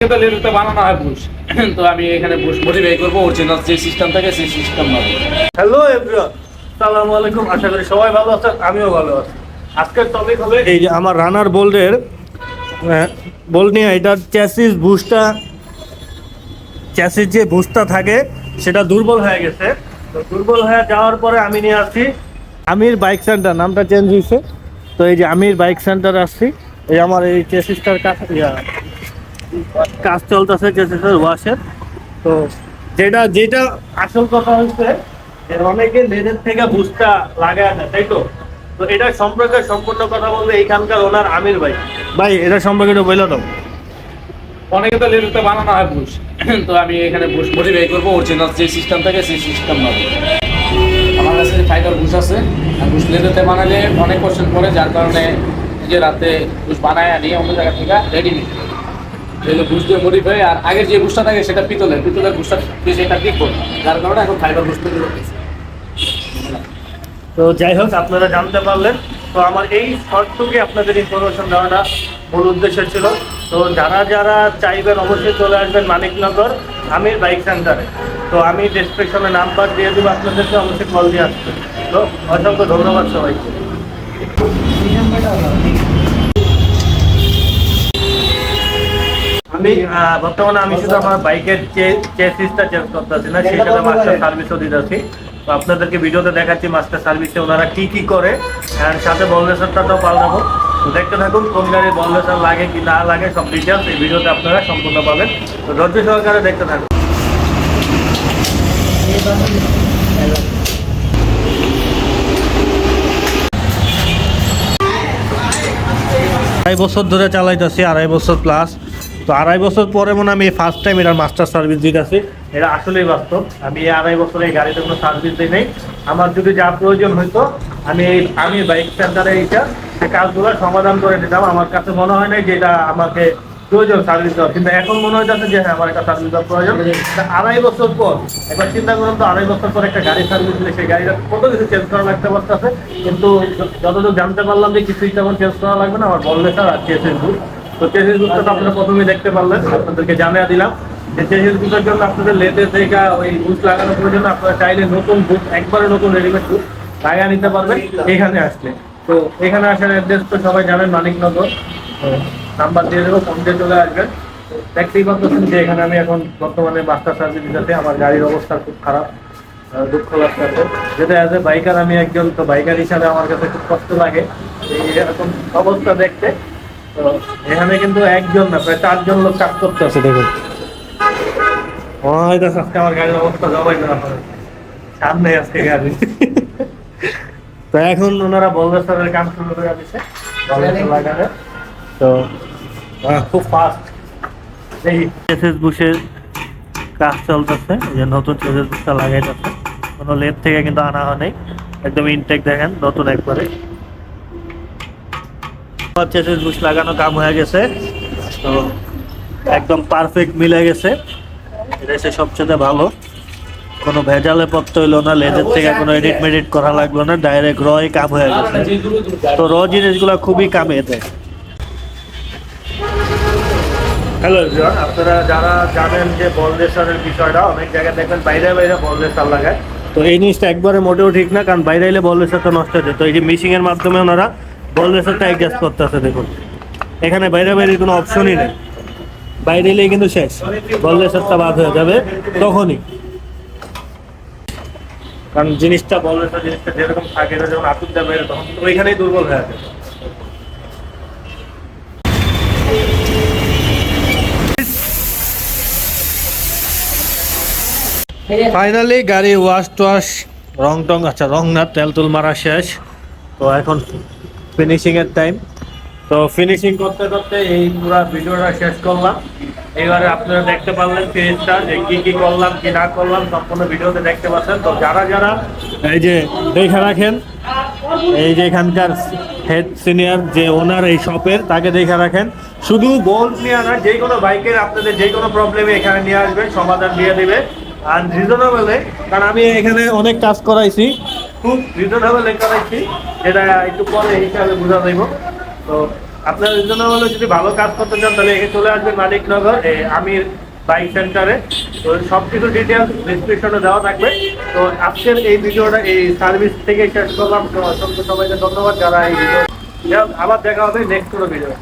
বানানো হয় বুশ তো আমি এখানে বুশ মডিফাই করব অরিজিনাল যে সিস্টেম থাকে সেই সিস্টেম হ্যালো এভরিওয়ান সালামু আলাইকুম আশা করি সবাই ভালো আছেন আমিও ভালো আছি। আজকের টপিক হবে এই যে আমার রানার বোল্ডের বোল নিয়ে এটার চ্যাসিস বুস্টটা চ্যাসিস যে বুস্টটা থাকে সেটা দুর্বল হয়ে গেছে। তো দুর্বল হয়ে যাওয়ার পরে আমি নিয়ে আসছি আমির বাইক সেন্টার নামটা চেঞ্জ হয়েছে। তো এই যে আমির বাইক সেন্টার আসছি। এই আমার এই চেসিসটার ইয়া, কাজ চলতেছে চেসিসের ওয়াশের তো যেটা যেটা আসল কথা হচ্ছে অনেকে লেজের থেকে বুস্টটা লাগায় না, তাই তো? তো এটা সম্পর্কে সম্পূর্ণ কথা বলবে এইখানকার ওনার আমির ভাই। ভাই, এটা সম্পর্কে একটু বলে দাও। অনেকে তো লেদুতে বানানো হয় বুশ তো আমি এখানে বুশ মডিফাই করব অরিজিনাল যে সিস্টেম থাকে সেই সিস্টেম পাবো আমার কাছে ফাইবার বুশ আছে বুশ লেদুতে বানালে অনেক কোশ্চেন পড়ে, যার কারণে যে রাতে বুশ বানায় আনি, অন্য জায়গা থেকে রেডিমেড এগুলো বুশ দিয়ে মডিফাই আর আগের যে বুশটা থাকে সেটা পিতলের পিতলের বুশটা সেটা ঠিক করব। যার কারণে এখন ফাইবার বুশ তৈরি তো যাই হোক, আপনারা জানতে পারলেন। তো আমার এই শর্টটুকে আপনাদের ইনফরমেশন দেওয়াটা মূল উদ্দেশ্য ছিল। তো যারা যারা চাইবেন অবশ্যই চলে আসবেন মানিকনগর, আমির বাইক সেন্টারে তো আমি ডিসক্রিপশনে নাম্বার দিয়ে দেবো আপনাদেরকে, অবশ্যই কল দিয়ে আসবেন। তো অসংখ্য ধন্যবাদ সবাইকে। আমি বর্তমানে আমি শুধু আমার বাইকের চেসিসটা চেঞ্জ করতেছি না সেই সাথে মাস্টার সার্ভিসও দিতেছি। তো আপনাদেরকে ভিডিওতে দেখাচ্ছি মাস্টার সার্ভিসে ওনারা কি কি করে আর সাথে বললেসারটাও পাল্টাবো দেখতে থাকুন কোন গাড়ি বললেসার লাগে কি না লাগে সব ডিটেলস এই ভিডিওতে আপনারা সম্পূর্ণ পাবেন। তো ধৈর্য সহকারে দেখতে থাকুন। আড়াই বছর ধরে চালাইতেছি আড়াই বছর প্লাস তো আড়াই বছর পরে মনে আমি ফার্স্ট টাইম এটার মাস্টার সার্ভিস দিতেছি এটা আসলেই বাস্তব। আমি এই আড়াই বছরে এই গাড়িতে কোনো সার্ভিস দিই নাই। আমার যদি যা প্রয়োজন হইতো, আমি আমি বাইক সেন্টারে এইটা এই কাজগুলো সমাধান করে দিতাম। আমার কাছে মনে হয় নাই যে এটা আমাকে প্রয়োজন সার্ভিস দেওয়ার। কিন্তু এখন মনে হইতেছে যে হ্যাঁ আমার একটা সার্ভিস দেওয়ার প্রয়োজন। আড়াই বছর পর, একবার চিন্তা করুন তো, আড়াই বছর পর একটা গাড়ি সার্ভিস দিলে সেই গাড়িটা কত কিছু চেঞ্জ করা লাগতে পারতেছে কিন্তু যতটুকু জানতে পারলাম যে কিছুই তেমন চেঞ্জ করা লাগবে না। আমার বললে স্যার, আর বুক তো চেসিস তো আপনারা প্রথমেই দেখতে পারলেন, আপনাদেরকে জানিয়ে দিলাম যে চেসিস বুকের জন্য আপনাদের লেতে থেকে ওই বুক লাগানোর প্রয়োজন, আপনারা চাইলে নতুন বুক একবারে নতুন রেডিমেড বুক লাগিয়ে নিতে পারবেন এখানে আসলে। তো এখানে আসার অ্যাড্রেস তো সবাই জানেন, মানিকনগর। নাম্বার দিয়ে দেবো ফোন দিয়ে চলে আসবেন। দেখতেই পাচ্ছেন যে এখানে আমি এখন বর্তমানে মাস্টার সার্ভিস দিতেছি আমার গাড়ির অবস্থা খুব খারাপ দুঃখ লাগতেছে যেটা অ্যাজ এ বাইকার আমি একজন তো বাইকার হিসাবে আমার কাছে খুব কষ্ট লাগে। এই এরকম অবস্থা দেখতে। তো এখানে কিন্তু একজন না প্রায় চারজন লোক কাজ করতে আছে দেখুন। হয়তো আজকে আমার গাড়ির অবস্থা জবাই করা হবে সামনে আজকে গাড়ি। তো এখন ওনারা বলবেশ্বরের কাম শুরু করে দিচ্ছে বলবেশ্বর লাগাবে। তো খুব ফাস্ট দেখি এসএস কাজ চলতেছে যে নতুন এসএস বুশটা লাগাইতেছে। কোনো লেট থেকে কিন্তু আনা হয় নাই। একদম ইনটেক দেখেন নতুন একবারে। এসএস বুশ লাগানো কাম হয়ে গেছে। তো একদম পারফেক্ট মিলে গেছে। এটা হচ্ছে সবচেয়ে ভালো। কোনো ভেজালে পত্র হইল না, লেজের থেকে কোনো এডিট মেডিট করা লাগল না ডাইরেক্ট রয় কাম হয়ে গেছে। তো র জিনিসগুলো খুবই কামে দেয়। হ্যালো এভরিওয়ান আপনারা যারা জানেন যে বলদেশারের বিষয়টা, অনেক জায়গায় দেখবেন বাইরে বাইরে বলদেশার লাগায় তো এই জিনিসটা একবারে মোটেও ঠিক না, কারণ বাইরে এলে বলদেশারটা নষ্ট হয়ে যায়। তো এই যে মিশিংয়ের মাধ্যমে ওনারা বলদেশারটা অ্যাডজাস্ট করতেছে, দেখুন। এখানে বাইরে বাইরে কোনো অপশনই নেই। বাইরে এলেই কিন্তু শেষ। বলদেশারটা বাদ হয়ে যাবে তখনই। কারণ জিনিসটা বলদেশার জিনিসটা যেরকম থাকে আতুর তখন ওইখানেই দুর্বল হয়ে ফাইনালি গাড়ি ওয়াশ টোয়াশ রং টং আচ্ছা রং না তেল তুল মারা শেষ। তো এখন ফিনিশিং এর টাইম তো ফিনিশিং করতে করতে এই পুরো ভিডিওটা শেষ করলাম। এবারে আপনারা দেখতে পারলেন ফিনিশটা যে কি কি করলাম, কি না করলাম, সম্পূর্ণ ভিডিওতে দেখতে পাচ্ছেন। তো যারা যারা এই যে দেখে রাখেন, এই যে এখানকার হেড সিনিয়র যে ওনার এই শপের তাকে দেখে রাখেন। শুধু বোল্ট নিয়ে না, যে কোনো বাইকের আপনাদের যে কোনো প্রবলেমে এখানে নিয়ে আসবেন, সমাধান দিয়ে দিবে। আর রিজনেবলে কারণ আমি এখানে অনেক কাজ করাইছি। খুব রিজনেবলে করাইছি যেটা একটু পরে হিসাবে বোঝা যাইব। তো আপনাদের জন্য হলো যদি ভালো কাজ করতে চান, তাহলে এখানে চলে আসবেন মানিকনগর আমির বাইক সেন্টারে তো সব কিছু ডিটেলস ডিসক্রিপশনে দেওয়া থাকবে। তো আজকের এই ভিডিওটা, এই সার্ভিস থেকে শেষ করলাম। অসংখ্য সবাইকে ধন্যবাদ যারা এই ভিডিও আবার দেখা হবে নেক্সট কোনো ভিডিও